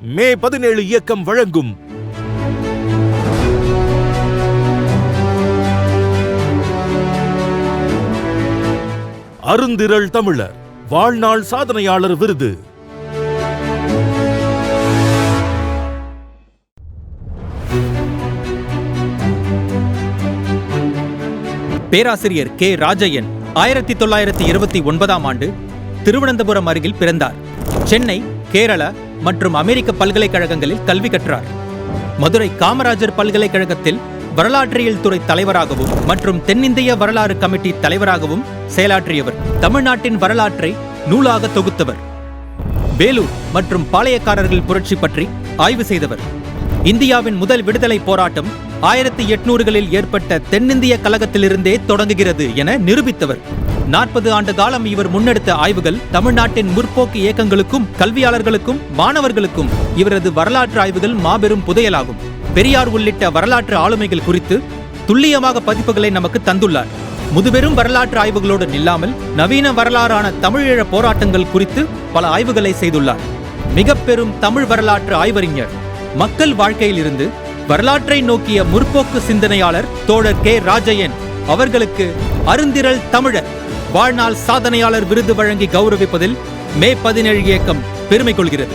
மே பதினேழு இயக்கம் வழங்கும். அருந்திரள் தமிழர் வாழ்நாள் சாதனையாளர் விருது. பேராசிரியர் கே. ராஜையன் ஆயிரத்தி தொள்ளாயிரத்தி இருபத்தி ஒன்பதாம் ஆண்டு திருவனந்தபுரம் அருகில் பிறந்தார். சென்னை கேரள மற்றும் அமெரிக்க பல்கலைக்கழகங்களில் கல்வி கற்றார். மதுரை காமராஜர் பல்கலைக்கழகத்தில் வரலாற்றியல் துறை தலைவராகவும் மற்றும் தென்னிந்திய வரலாறு கமிட்டி தலைவராகவும் செயலாற்றியவர். தமிழ்நாட்டின் வரலாற்றை நூலாக தொகுத்தவர். வேலூர் மற்றும் பாளையக்காரர்கள் புரட்சி பற்றி ஆய்வு செய்தவர். இந்தியாவின் முதல் விடுதலை போராட்டம் ஆயிரத்தி எட்நூறுகளில் ஏற்பட்ட தென்னிந்திய கழகத்திலிருந்தே தொடங்குகிறது என நிரூபித்தவர். நாற்பது ஆண்டு காலம் இவர் முன்னெடுத்த ஆய்வுகள் தமிழ்நாட்டின் முற்போக்கு இயக்கங்களுக்கும் கல்வியாளர்களுக்கும் மாணவர்களுக்கும் இவரது வரலாற்று ஆய்வுகள் மாபெரும் புதையலாகும். பெரியார் உள்ளிட்ட வரலாற்று ஆளுமைகள் குறித்து துல்லியமாக பதிப்புகளை நமக்கு தந்துள்ளார். முதுபெரும் வரலாற்று ஆய்வுகளோடு நில்லாமல் நவீன வரலாறான தமிழீழ போராட்டங்கள் குறித்து பல ஆய்வுகளை செய்துள்ளார். மிக பெரும் தமிழ் வரலாற்று ஆய்வறிஞர். மக்கள் வாழ்க்கையிலிருந்து வரலாற்றை நோக்கிய முற்போக்கு சிந்தனையாளர் தோழர் கே. ராஜயன் அவர்களுக்கு அருந்திரல் தமிழர் வாழ்நாள் சாதனையாளர் விருது வழங்கி கௌரவிப்பதில் மே பதினேழு இயக்கம் பெருமை கொள்கிறது.